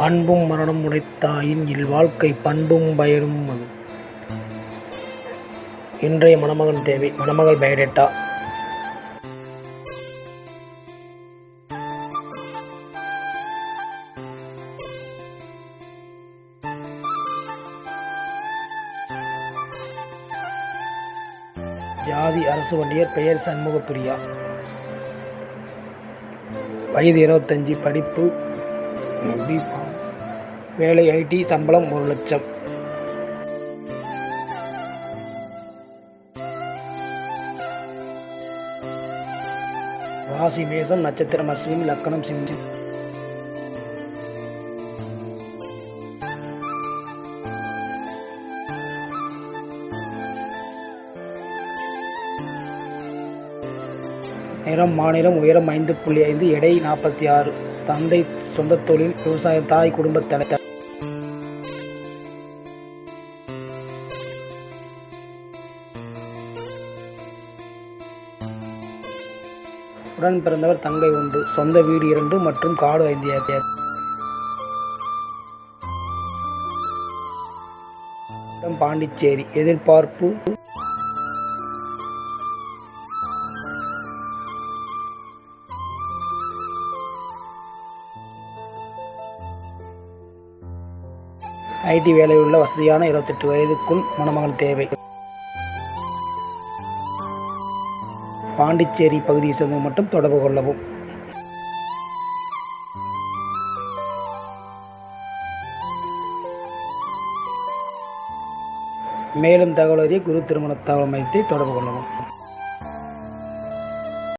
அன்பும் மரணம் உடைத்தாயின் இல்வாழ்க்கை பண்பும் பயனும் அது. இன்றைய மணமகன் தேவை மணமகள் பயோடேட்டா ஜாதி அரசு வண்டியர் பெயர் சண்முகப்பிரியா வயது இருபத்தஞ்சி படிப்பு பி வேலை ஐடி சம்பளம் ஒரு லட்சம். ராசி மேசம் நட்சத்திரம் அஸ்வின் லக்கணம் சிங்கம் நிறம் மாநிலம் உயரம் ஐந்து புள்ளி ஐந்து எடை நாற்பத்தி ஆறு. தந்தை சொந்த தொழில் விவசாயம் தாய் குடும்பத் தலை. உடன் பிறந்தவர் தங்கை ஒன்று சொந்த வீடு இரண்டு மற்றும் காடு ஐந்து. பாண்டிச்சேரி. எதிர்பார்ப்பு ஐடி வேலையுள்ள வசதியான இருபத்தெட்டு வயதுக்குள் மணமகன் தேவை. பாண்டிச்சேரி பகுதியை சேர்ந்து மட்டும் தொடர்பு கொள்ளவும். மேலும் தகவல் அறிய குரு திருமண தகவல் மையத்தை தொடர்பு கொள்ளவும்.